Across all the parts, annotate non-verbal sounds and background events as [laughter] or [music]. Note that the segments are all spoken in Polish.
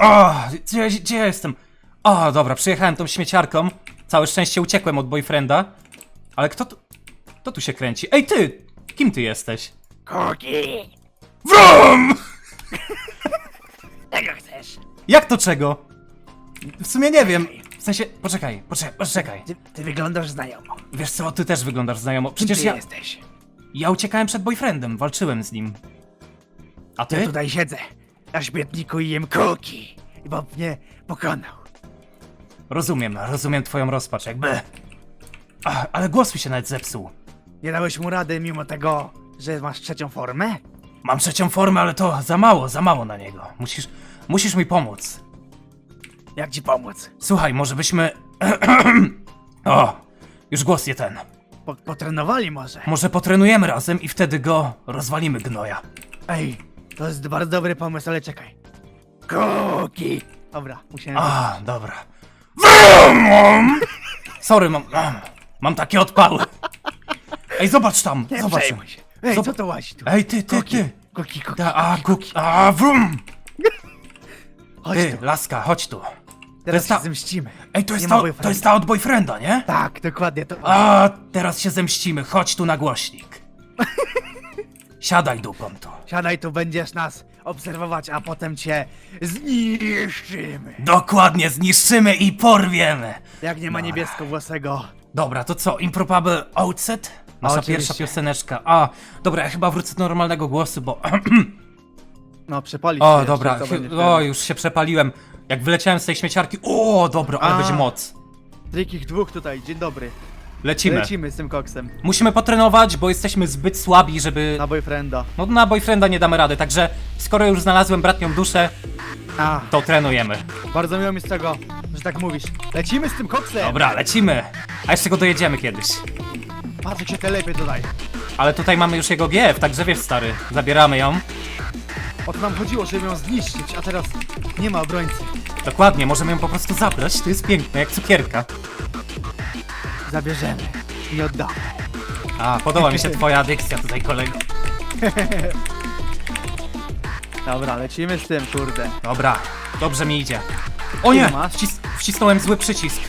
O, gdzie, gdzie ja jestem? O, dobra, przyjechałem tą śmieciarką. Całe szczęście uciekłem od boyfrienda. Ale kto tu... Kto tu się kręci? Ej, ty! Kim ty jesteś? Kuki! Wrum! [laughs] Czego chcesz? Jak to czego? W sumie nie wiem. W sensie, poczekaj, poczekaj, poczekaj. Ty, ty wyglądasz znajomo. Wiesz co, ty też wyglądasz znajomo. Przecież ty ja... jesteś? Ja uciekałem przed boyfriendem, walczyłem z nim. A Ja ty? tutaj siedzę na śmietniku i jem kuki. I Bob mnie pokonał. Rozumiem, rozumiem twoją rozpacz, jakby... Ach, ale głos mi się nawet zepsuł. Nie dałeś mu rady mimo tego, że masz trzecią formę? Mam trzecią formę, ale to za mało, za mało na niego. Musisz, musisz mi pomóc. Jak ci pomóc? Słuchaj, może byśmy... [clears throat] o, już głos nie ten. Po, potrenowali może? Może potrenujemy razem i wtedy go rozwalimy gnoja. Ej, to jest bardzo dobry pomysł, ale czekaj. Kuki! Dobra, musiałem... A, dobra. Sorry, mam, mam, mam takie odpały. Ej, zobacz tam, nie zobacz. przejmuj się. Ej, co to łazi tu? Ej, ty, ty, Kuki, ty. kuki, kuki. Ta, a, kuki, a, wrum! Chodź Ty, tu, laska, chodź tu. teraz jest ta- się zemścimy. Ej, to jest, Nie ta, to jest ta od boyfrienda, nie? Tak, dokładnie to. A, teraz się zemścimy, chodź tu na głośnik. [laughs] Siadaj dupą tu. Siadaj tu, będziesz nas obserwować, a potem cię zniszczymy. Dokładnie, zniszczymy i porwiemy. Jak nie ma niebieskowłosego. Dobra, to co, Improbable Outset? Nasza Oczywiście. pierwsza pioseneczka. A, dobra, ja chyba wrócę do normalnego głosu, bo... [clears throat] No, przepalić o, się dobra, jeszcze, to będzie o, już się przepaliłem. Jak wyleciałem z tej śmieciarki, o, dobra, ale A. będzie moc. Trikich dwóch tutaj, dzień dobry. Lecimy. Lecimy z tym koksem. Musimy potrenować, bo jesteśmy zbyt słabi, żeby... Na boyfrienda. No na boyfrienda nie damy rady, także skoro już znalazłem bratnią duszę, A, to trenujemy. bardzo miło mi z tego, że tak mówisz. Lecimy z tym koksem! Dobra, lecimy. A jeszcze go dojedziemy kiedyś. Patrz jak się telepie tutaj. Ale tutaj mamy już jego GF, także wiesz stary, zabieramy ją. O to nam chodziło, żeby ją zniszczyć, a teraz nie ma obrońcy. Dokładnie, możemy ją po prostu zabrać, to jest piękne, jak cukierka. Zabierzemy. Nie oddamy. A, podoba mi się twoja adykcja tutaj, kolego. [laughs] Dobra, lecimy z tym, kurde. Dobra, dobrze mi idzie. O nie, masz? wcis wcisnąłem zły przycisk.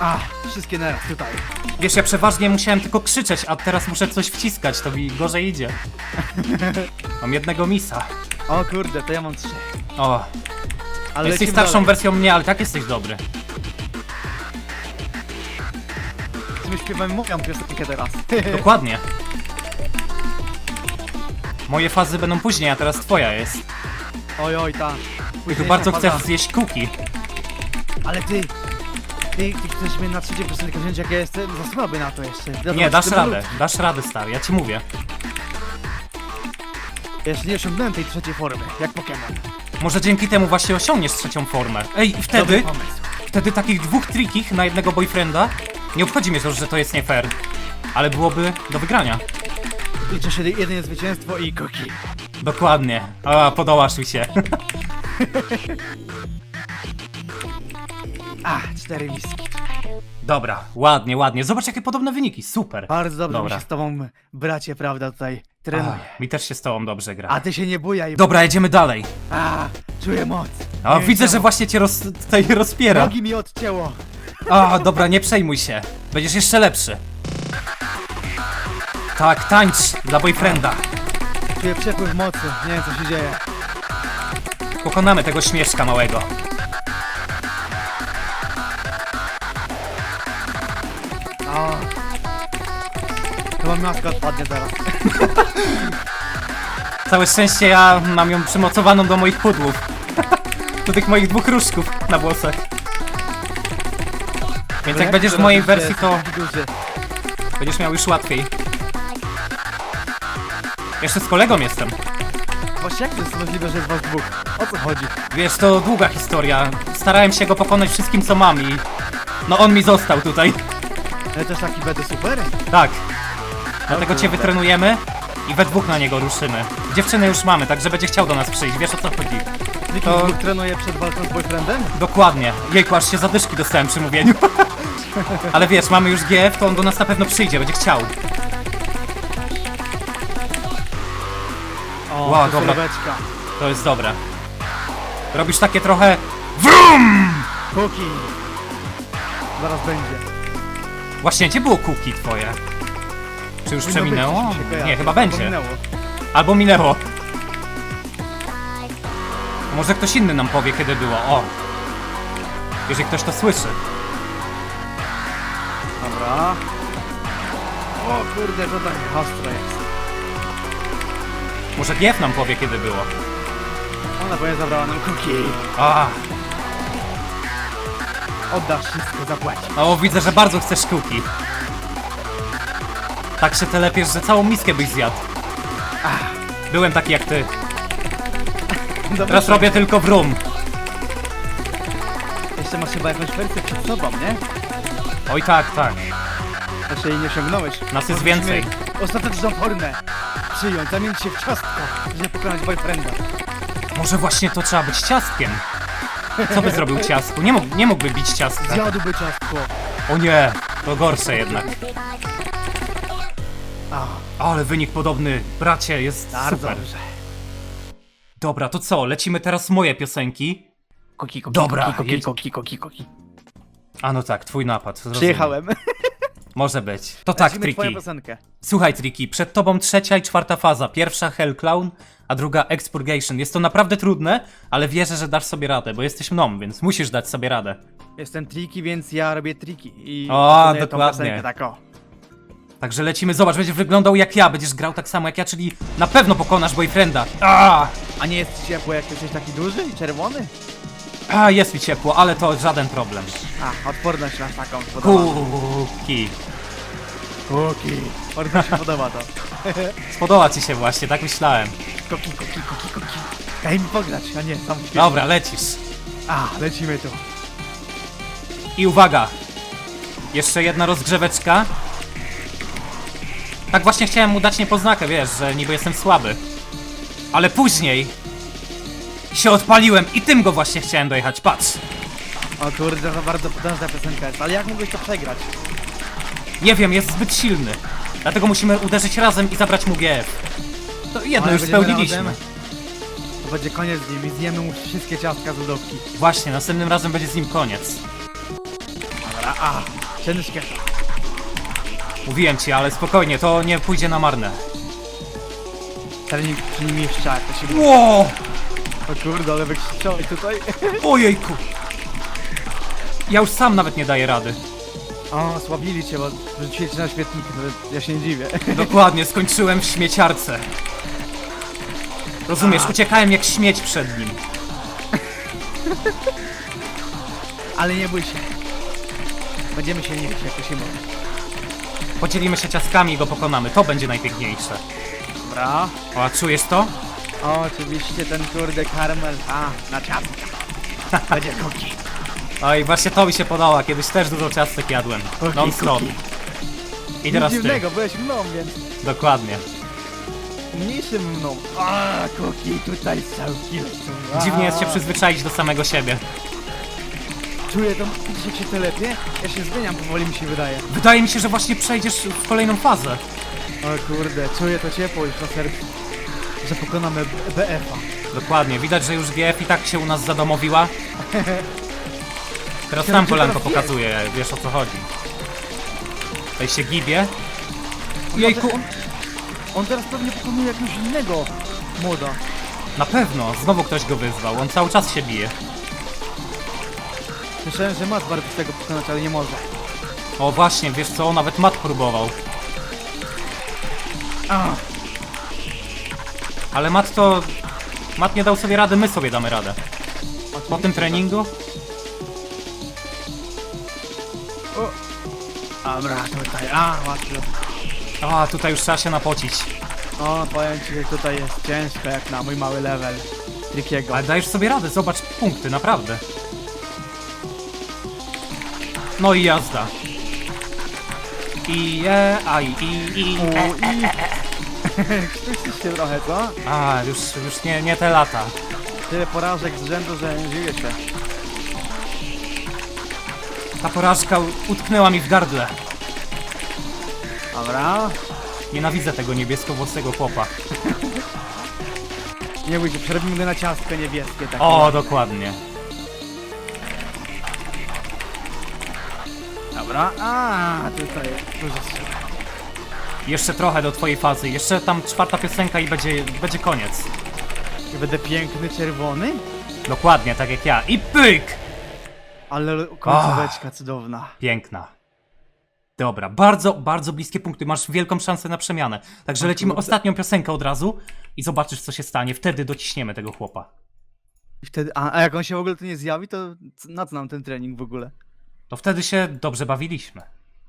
A, wszystkie naraz tutaj. Wiesz, ja przeważnie musiałem tylko krzyczeć, a teraz muszę coś wciskać, to mi gorzej idzie. [laughs] Mam jednego misa. O kurde, to ja mam trzy. O, Ale jesteś starszą dalej. wersją mnie, ale tak jesteś dobry. My śpiewamy moją piosenkę teraz. [laughs] Dokładnie. Moje fazy będą później, a teraz twoja jest. oj, oj, ta. Ty tu bardzo chcesz zjeść kuki. Ale ty, ty, ty chcesz mnie na trzecią piosenkę wziąć, jak ja jestem za słaby na to jeszcze. Nie, dasz radę, dasz radę, stary, ja ci mówię. Jeszcze nie osiągnąłem tej trzeciej formy, jak Pokémon. Może dzięki temu właśnie osiągniesz trzecią formę. Ej, i Dobry wtedy, pomysł. wtedy takich dwóch trikich na jednego boyfrienda, nie obchodzi mnie to, że to jest nie fair, ale byłoby do wygrania. Liczy się jedynie zwycięstwo i koki. Dokładnie. A, podołasz mi się. [laughs] A, cztery miski. Dobra, ładnie, ładnie. Zobacz jakie podobne wyniki, super. Bardzo dobrze Dobra. mi się z tobą, bracie, prawda, tutaj trenuje. Ach, mi też się z tobą dobrze gra. A ty się nie bujaj. Dobra, jedziemy dalej. A, czuję moc. Nie widzę, wiem że właśnie cię roz, tutaj rozpiera. Nogi mi odcięło. A, dobra, nie przejmuj się. Będziesz jeszcze lepszy. Tak, tańcz dla boyfrienda. Czuję przepływ mocy. Nie wiem, co się dzieje. Pokonamy tego śmieszka małego. O. Chyba maska odpadnie zaraz. [laughs] Całe szczęście ja mam ją przymocowaną do moich pudłów. [laughs] do tych moich dwóch różków na włosach. Więc jak będziesz w mojej wersji, to będziesz miał już łatwiej. Jeszcze z kolegą jestem. Właśnie jak to jest możliwe, że jest was dwóch? O co chodzi? Wiesz, to długa historia. Starałem się go pokonać wszystkim, co mam i... No on mi został tutaj. Ale też taki będę super? Tak. Dlatego cię wytrenujemy i we dwóch na niego ruszymy. Dziewczynę już mamy, także będzie chciał do nas przyjść, wiesz o co chodzi. To- trenuje przed walką z boyfriendem? Dokładnie. Jejku, aż się zadyszki dostałem przy mówieniu. [laughs] Ale wiesz, mamy już GF, to on do nas na pewno przyjdzie, będzie chciał. O, Wow, to dobra. To jest dobre. Robisz takie trochę... WRUM! Kuki! Zaraz będzie. Właśnie, gdzie było cookie twoje? Czy już Powinno przeminęło? być, coś mi się kojarzy. Nie, chyba będzie. Pominęło. Albo minęło. Może ktoś inny nam powie, kiedy było. O! Jeżeli ktoś to słyszy. Dobra. O kurde, to tak ostro jest. Może GF nam powie, kiedy było. Ona pewnie zabrała nam kuki. A, Oddasz wszystko, zapłać. o, widzę, że bardzo chcesz szkółki. Tak się telepiesz, że całą miskę byś zjadł. Byłem taki jak ty. Teraz robię tylko wrum. Jeszcze masz chyba jakąś wersję przed sobą, nie? Oj tak, tak. Znaczy jej nie osiągnąłeś. Nas jest więcej. Ostateczną formę przyjąć, zamienić się w ciastko, żeby pokonać boyfrienda. Może właśnie to trzeba być ciastkiem. Co by zrobił ciastku? Nie, mógł, nie mógłby bić ciastka. Zjadłby ciastko. O nie, to gorsze jednak. A, Ale wynik podobny, bracie, jest bardzo super. dobrze. Dobra, to co? Lecimy teraz moje piosenki. Koki, koki, Dobra, koki, koki, jedź- koki, koki, koki. A no tak, twój napad. Rozumiem. Przyjechałem. [laughs] Może być. To tak, Lecimy twoją Triki. piosenkę. Słuchaj, Triki, przed tobą trzecia i czwarta faza. Pierwsza Hell Clown, a druga Expurgation. Jest to naprawdę trudne, ale wierzę, że dasz sobie radę, bo jesteś mną, więc musisz dać sobie radę. Jestem triki, więc ja robię triki. I O, wykonuję tą dokładnie. piosenkę Tak o. Także lecimy, zobacz, będziesz wyglądał jak ja, będziesz grał tak samo jak ja, czyli na pewno pokonasz boyfrienda. A, A nie jest ci ciepło, jak jesteś taki duży i czerwony? a jest mi ciepło, ale to żaden problem. A, odporność masz taką. Podoba. Kuki. Koki. Bardzo się podoba to. [laughs] Spodoba ci się właśnie, tak myślałem. Koki, koki, koki, koki. Daj mi pograć, a nie, sam śpiew. Dobra, lecisz. A, lecimy tu. I uwaga! Jeszcze jedna rozgrzeweczka. Tak właśnie chciałem mu dać niepoznakę, wiesz, że niby jestem słaby. Ale później się odpaliłem i tym go właśnie chciałem dojechać, patrz. O kurde, to bardzo potężna piosenka jest, ale jak mógłbyś to przegrać? Nie wiem, jest zbyt silny. Dlatego musimy uderzyć razem i zabrać mu GF. To jedno Ale już będziemy spełniliśmy. razem. To będzie koniec z nim i zjemy mu wszystkie ciastka z lodówki. Właśnie, następnym razem będzie z nim koniec. Dobra, a, ciężkie. Mówiłem ci, ale spokojnie, to nie pójdzie na marne. Trening przy nim to się. Ło! O kurde, ale wykrzyczałeś tutaj. [laughs] Ojejku! Ja już sam nawet nie daję rady. O, słabili cię, bo rzucili cię na świetniki, to ja się nie dziwię. [laughs] Dokładnie, skończyłem w śmieciarce. Rozumiesz, uciekałem jak śmieć przed nim. Ale nie bój się. Będziemy się nieść, jak to się mówi. Podzielimy się ciastkami i go pokonamy. To będzie najpiękniejsze. Dobra. O, a czujesz to? O, oczywiście ten kurde karmel. A, na ciastka. Będzie [laughs] koki. Oj, właśnie to mi się podoba. Kiedyś też dużo ciastek jadłem. Kuki, Non stop. kuki. I teraz Nic ty. dziwnego, byłeś mną, więc Dokładnie. mniejszym mną. A, koki, tutaj całki lecą. A, Dziwnie jest się przyzwyczaić do samego siebie. Czuję to, widzisz jak się telepie? Ja się zmieniam powoli, mi się wydaje. Wydaje mi się, że właśnie przejdziesz w kolejną fazę. O kurde, czuję to ciepło już na sercu. Że pokonamy BF-a. Dokładnie. Widać, że już GF i tak się u nas zadomowiła. [laughs] Teraz Gdzie kolanko pokazuje, wiesz o co chodzi. Tutaj się gibie. Jejku, On, on teraz pewnie pokonuje jakiegoś innego moda. na pewno, znowu ktoś go wyzwał, on cały czas się bije. Słyszałem, że Matt bardzo tego pokonać, ale nie może. O właśnie, wiesz co, nawet Mat próbował. A, Ale Mat to... Mat nie dał sobie rady, my sobie damy radę. Po tym treningu? Dobra, tutaj, a, łatwo. A, tutaj już trzeba się napocić. O, powiem ci, że tutaj jest ciężko jak na mój mały level. Trickiego. Ale dajesz sobie radę, zobacz punkty, naprawdę. No i jazda. I e, a i i i. U, E. i... [laughs] Krzyczcie się trochę, co? A, już, już nie, nie te lata. Tyle porażek z rzędu, że nie dziwię się. Ta porażka u- utknęła mi w gardle. Dobra. Nienawidzę tego niebieskowłosego chłopa. [laughs] Nie bój się, przerobimy go na ciastko niebieskie takie. O, dokładnie. Dobra. A, tutaj. Jeszcze trochę do twojej fazy. Jeszcze tam czwarta piosenka i będzie, będzie koniec. I będę piękny, czerwony? Dokładnie, tak jak ja. I pyk! Ale końcóweczka cudowna. Piękna. Dobra, bardzo, bardzo bliskie punkty. Masz wielką szansę na przemianę. Także O lecimy ostatnią piosenkę od razu i zobaczysz, co się stanie. Wtedy dociśniemy tego chłopa. I wtedy, a, a jak on się w ogóle tu nie zjawi, to c- na co nam ten trening w ogóle? To wtedy się dobrze bawiliśmy.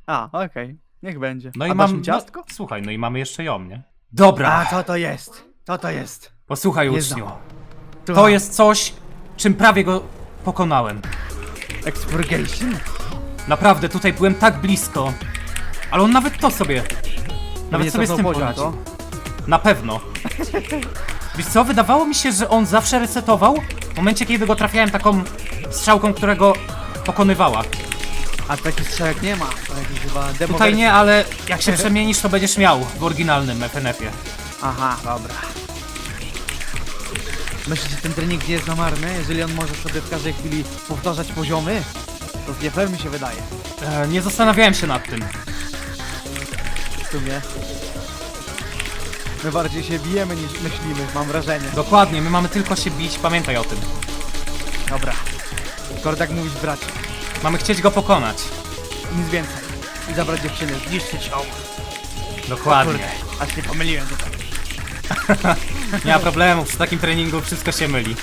A, okej. Niech będzie. No i a mam. dasz mi ciastko? No, słuchaj, no i mamy jeszcze ją, nie? Dobra, A, co to jest? Co to jest? posłuchaj, Nie uczniu. znam. To jest coś, czym prawie go pokonałem. Expurgation? Naprawdę, tutaj byłem tak blisko. Ale on nawet to sobie. Nawet sobie z tym poradził. to? Na pewno. Wiesz co, wydawało mi się, że on zawsze resetował w momencie, kiedy go trafiałem taką strzałką, którego pokonywała. A takich strzałek nie ma. To jakiś chyba demo Tutaj nie, ale jak się przemienisz, to będziesz miał w oryginalnym FNF-ie. Aha, dobra. Myślisz, że ten trening nie jest za marny? Jeżeli on może sobie w każdej chwili powtarzać poziomy? To nie fair mi się wydaje. E, nie zastanawiałem się nad tym. W sumie. My bardziej się bijemy niż myślimy, mam wrażenie. Dokładnie, my mamy tylko się bić, pamiętaj o tym. Dobra. Skoro tak mówisz, bracie. Mamy chcieć go pokonać. Nic więcej. I zabrać dziewczynę, zniszczyć ją. Dokładnie. Aż się pomyliłem tutaj. [laughs] Nie ma problemu, przy takim treningu wszystko się myli.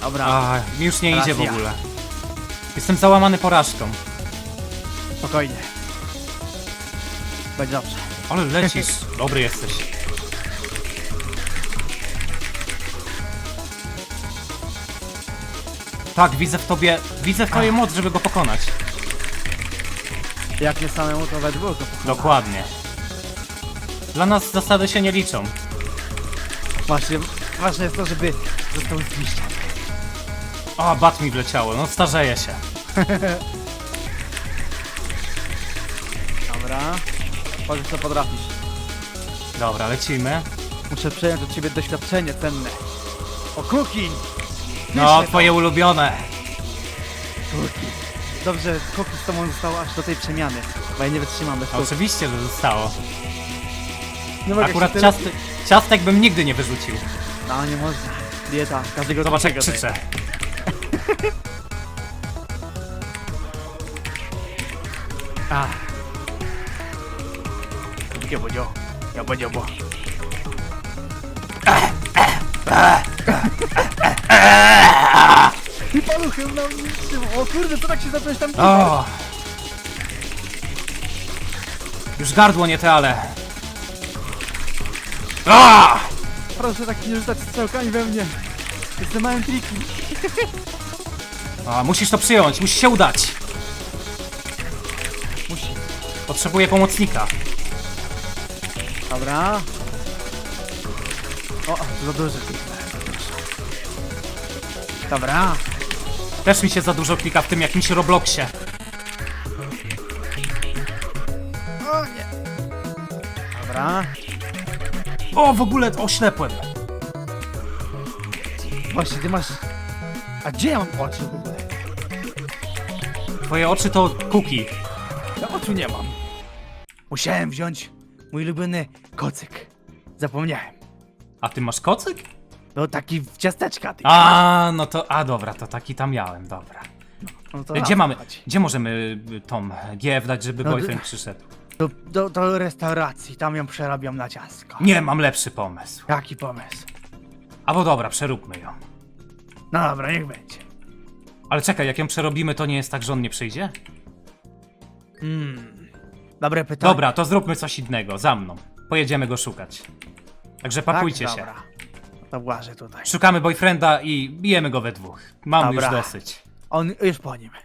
Dobra, A, mi już nie Teraz idzie w ja. ogóle. Jestem załamany porażką. spokojnie. Będzie dobrze. Ale lecisz, dobry jesteś. Tak, widzę w tobie, widzę w twojej moc, żeby go pokonać. Jak nie samemu, to we dwóch go pokonamy. Dokładnie. Dla nas zasady się nie liczą. Właśnie, ważne jest to, żeby został zniszczony. O, bat mi wleciało, no starzeje się. [laughs] Dobra. Powiedz co potrafisz. Dobra, lecimy. Muszę przejąć od ciebie doświadczenie cenne. O cooking! No, Pyszne twoje ulubione. Cooking. Dobrze, cooking z tobą zostało aż do tej przemiany. Bo ja nie wytrzymam bez. Oczywiście, że zostało. Nie mogę Akurat się tyle- ciastek, ciastek bym nigdy nie wyrzucił. No, nie można. Dieta, każdego Zobacz jak drugiego krzyczę. [laughs] A. Nie bodzio. Ja bodzio, bo. I paluchem nam niszczył. O kurde, co tak się zacząłeś tam O. Już gardło nie te, ale... A! Proszę tak nie rzucać strzałkami we mnie. Jestem małym trikiem. A, musisz to przyjąć, musi się udać. Musi. Potrzebuję pomocnika. Dobra. O, za dużo. Dobra. Też mi się za dużo klika w tym jakimś Robloxie. O nie. Dobra. O, w ogóle oślepłem. Właśnie, ty masz... A gdzie ja mam oczy w ogóle? Twoje oczy to kuki. Ja oczu nie mam. Musiałem wziąć mój ulubiony kocyk. Zapomniałem. A ty masz kocyk? No taki w ciasteczka. Ty A, no to, a dobra, to taki tam miałem, dobra. no to Gdzie na mamy, chodzi? gdzie możemy y, tą GF dać, żeby No, boyfriend d- przyszedł? Do, do, do restauracji, tam ją przerabiam na ciastko. Nie, mam lepszy pomysł. Jaki pomysł? Albo dobra, przeróbmy ją. No dobra, niech będzie. Ale czekaj, jak ją przerobimy, to nie jest tak, że on nie przyjdzie? Mm. Dobre pytanie. Dobra, to zróbmy coś innego, za mną. Pojedziemy go szukać. Także tak? pakujcie się. Dobra. To włażę tutaj. Szukamy boyfrienda i bijemy go we dwóch. Mam Dobra. już dosyć. On już po nim.